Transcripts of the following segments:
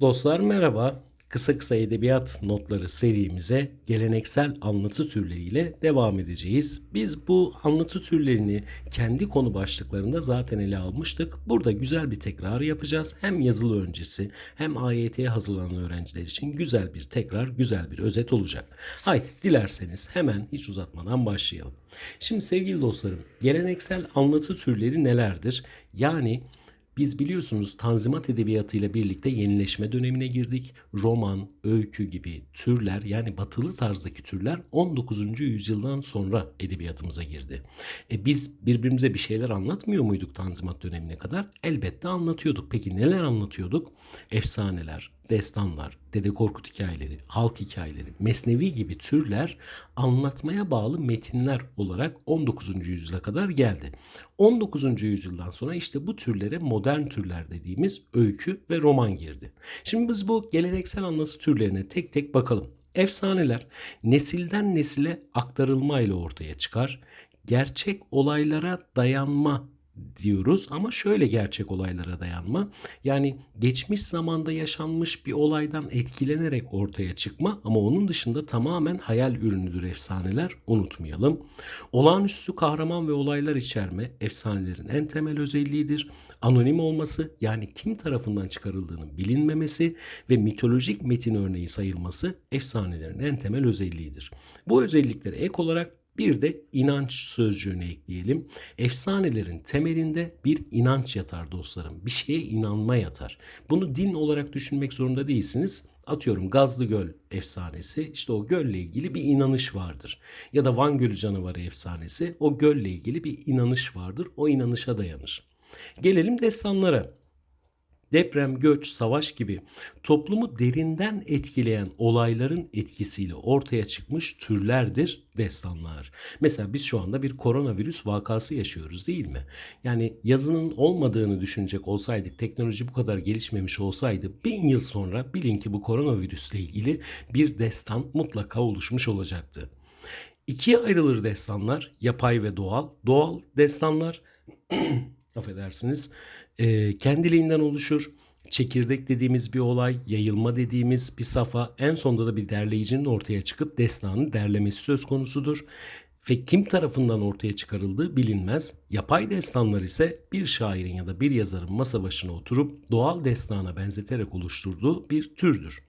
Dostlar merhaba. Kısa kısa edebiyat notları serimize geleneksel anlatı türleriyle devam edeceğiz. Biz bu anlatı türlerini kendi konu başlıklarında zaten ele almıştık. Burada güzel bir tekrar yapacağız. Hem yazılı öncesi hem AYT'ye hazırlanan öğrenciler için güzel bir tekrar, güzel bir özet olacak. Haydi dilerseniz hemen hiç uzatmadan başlayalım. Şimdi sevgili dostlarım, geleneksel anlatı türleri nelerdir? Yani biz biliyorsunuz Tanzimat Edebiyatı ile birlikte yenileşme dönemine girdik. Roman, öykü gibi türler yani batılı tarzdaki türler 19. yüzyıldan sonra edebiyatımıza girdi. E biz birbirimize bir şeyler anlatmıyor muyduk Tanzimat dönemine kadar? Elbette anlatıyorduk. Peki neler anlatıyorduk? Efsaneler, destanlar, Dede Korkut hikayeleri, halk hikayeleri, mesnevi gibi türler anlatmaya bağlı metinler olarak 19. yüzyıla kadar geldi. 19. yüzyıldan sonra işte bu türlere modern türler dediğimiz öykü ve roman girdi. Şimdi biz bu geleneksel anlatı türlerine tek tek bakalım. Efsaneler nesilden nesile aktarılmayla ortaya çıkar. Gerçek olaylara dayanma diyoruz ama şöyle gerçek olaylara dayanma. Yani geçmiş zamanda yaşanmış bir olaydan etkilenerek ortaya çıkma ama onun dışında tamamen hayal ürünüdür efsaneler unutmayalım. Olağanüstü kahraman ve olaylar içerme efsanelerin en temel özelliğidir. Anonim olması yani kim tarafından çıkarıldığının bilinmemesi ve mitolojik metin örneği sayılması efsanelerin en temel özelliğidir. Bu özelliklere ek olarak bir de inanç sözcüğünü ekleyelim. Efsanelerin temelinde bir inanç yatar dostlarım. Bir şeye inanma yatar. Bunu din olarak düşünmek zorunda değilsiniz. Atıyorum Gazlı Göl efsanesi işte o gölle ilgili bir inanış vardır. Ya da Van Gölü canavarı efsanesi o gölle ilgili bir inanış vardır. O inanışa dayanır. Gelelim destanlara deprem, göç, savaş gibi toplumu derinden etkileyen olayların etkisiyle ortaya çıkmış türlerdir destanlar. Mesela biz şu anda bir koronavirüs vakası yaşıyoruz değil mi? Yani yazının olmadığını düşünecek olsaydık, teknoloji bu kadar gelişmemiş olsaydı bin yıl sonra bilin ki bu koronavirüsle ilgili bir destan mutlaka oluşmuş olacaktı. İkiye ayrılır destanlar, yapay ve doğal. Doğal destanlar affedersiniz e, kendiliğinden oluşur. Çekirdek dediğimiz bir olay, yayılma dediğimiz bir safa, en sonunda da bir derleyicinin ortaya çıkıp destanı derlemesi söz konusudur. Ve kim tarafından ortaya çıkarıldığı bilinmez. Yapay destanlar ise bir şairin ya da bir yazarın masa başına oturup doğal destana benzeterek oluşturduğu bir türdür.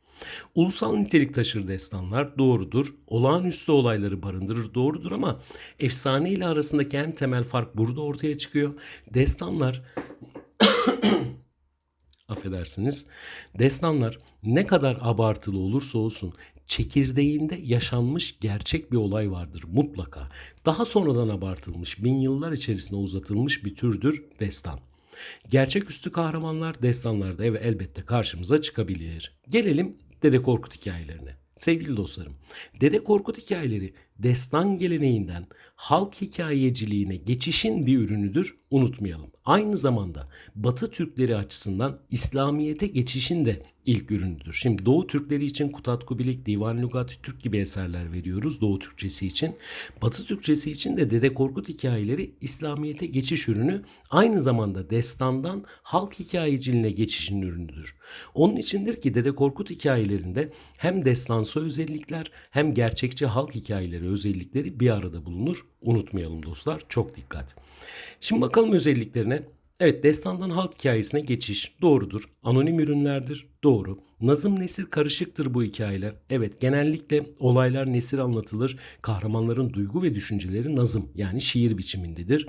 Ulusal nitelik taşır destanlar doğrudur. Olağanüstü olayları barındırır doğrudur ama efsane ile arasındaki en temel fark burada ortaya çıkıyor. Destanlar affedersiniz. Destanlar ne kadar abartılı olursa olsun çekirdeğinde yaşanmış gerçek bir olay vardır mutlaka. Daha sonradan abartılmış, bin yıllar içerisinde uzatılmış bir türdür destan. Gerçeküstü kahramanlar destanlarda eve elbette karşımıza çıkabilir. Gelelim Dede Korkut hikayelerine. Sevgili dostlarım, Dede Korkut hikayeleri destan geleneğinden halk hikayeciliğine geçişin bir ürünüdür, unutmayalım. Aynı zamanda Batı Türkleri açısından İslamiyete geçişin de ilk ürünüdür. Şimdi Doğu Türkleri için Kutat Kubilik, Divan Lügat Türk gibi eserler veriyoruz Doğu Türkçesi için. Batı Türkçesi için de Dede Korkut hikayeleri İslamiyete geçiş ürünü aynı zamanda destandan halk hikayeciliğine geçişin ürünüdür. Onun içindir ki Dede Korkut hikayelerinde hem destansı özellikler hem gerçekçi halk hikayeleri özellikleri bir arada bulunur. Unutmayalım dostlar çok dikkat. Şimdi bakalım özelliklerine. Evet destandan halk hikayesine geçiş doğrudur. Anonim ürünlerdir doğru. Nazım nesir karışıktır bu hikayeler. Evet genellikle olaylar nesir anlatılır. Kahramanların duygu ve düşünceleri nazım yani şiir biçimindedir.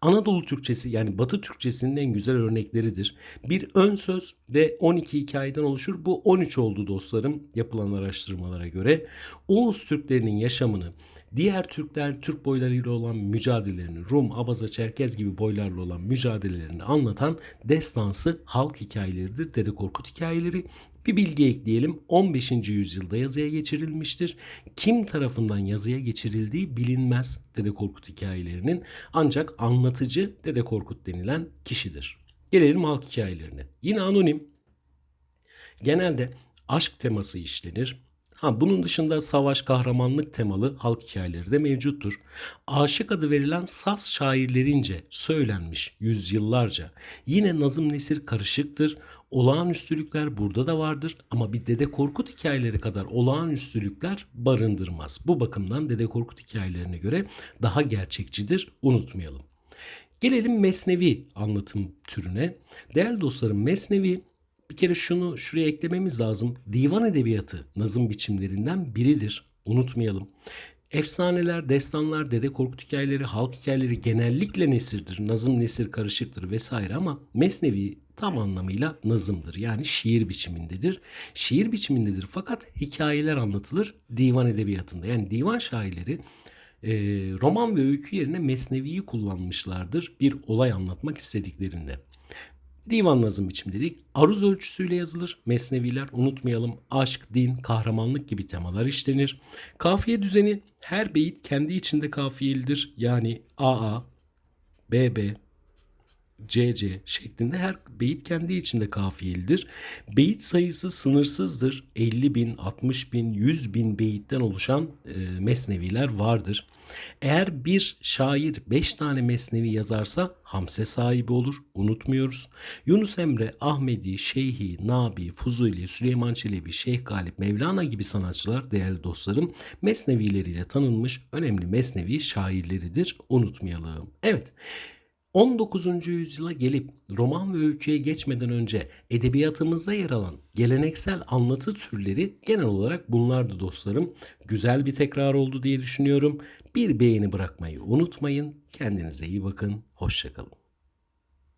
Anadolu Türkçesi yani Batı Türkçesinin en güzel örnekleridir. Bir ön söz ve 12 hikayeden oluşur. Bu 13 oldu dostlarım yapılan araştırmalara göre. Oğuz Türklerinin yaşamını diğer Türkler Türk boylarıyla olan mücadelelerini, Rum, Abaza, Çerkez gibi boylarla olan mücadelelerini anlatan destansı halk hikayeleridir. Dede Korkut hikayeleri. Bir bilgi ekleyelim. 15. yüzyılda yazıya geçirilmiştir. Kim tarafından yazıya geçirildiği bilinmez Dede Korkut hikayelerinin. Ancak anlatıcı Dede Korkut denilen kişidir. Gelelim halk hikayelerine. Yine anonim. Genelde aşk teması işlenir Ha, bunun dışında savaş kahramanlık temalı halk hikayeleri de mevcuttur. Aşık adı verilen Saz şairlerince söylenmiş yüzyıllarca. Yine nazım nesir karışıktır. Olağanüstülükler burada da vardır ama bir Dede Korkut hikayeleri kadar olağanüstülükler barındırmaz. Bu bakımdan Dede Korkut hikayelerine göre daha gerçekçidir unutmayalım. Gelelim Mesnevi anlatım türüne. Değerli dostlarım Mesnevi bir kere şunu şuraya eklememiz lazım. Divan edebiyatı nazım biçimlerinden biridir. Unutmayalım. Efsaneler, destanlar, Dede Korkut hikayeleri, halk hikayeleri genellikle nesirdir. Nazım nesir karışıktır vesaire ama Mesnevi tam anlamıyla nazımdır. Yani şiir biçimindedir. Şiir biçimindedir fakat hikayeler anlatılır divan edebiyatında. Yani divan şairleri e, roman ve öykü yerine Mesnevi'yi kullanmışlardır bir olay anlatmak istediklerinde. Divan nazım biçimi dedik. Aruz ölçüsüyle yazılır. Mesneviler unutmayalım. Aşk, din, kahramanlık gibi temalar işlenir. Kafiye düzeni her beyit kendi içinde kafiyelidir. Yani AA, BB, CC şeklinde her beyit kendi içinde kafiyelidir. Beyit sayısı sınırsızdır. 50 bin, 60 bin, 100 bin beyitten oluşan e, mesneviler vardır. Eğer bir şair 5 tane mesnevi yazarsa hamse sahibi olur. Unutmuyoruz. Yunus Emre, Ahmedi, Şeyhi, Nabi, Fuzuli, Süleyman Çelebi, Şeyh Galip, Mevlana gibi sanatçılar değerli dostlarım mesnevileriyle tanınmış önemli mesnevi şairleridir. Unutmayalım. Evet. 19. yüzyıla gelip roman ve öyküye geçmeden önce edebiyatımızda yer alan geleneksel anlatı türleri genel olarak bunlardı dostlarım. Güzel bir tekrar oldu diye düşünüyorum. Bir beğeni bırakmayı unutmayın. Kendinize iyi bakın. Hoşçakalın.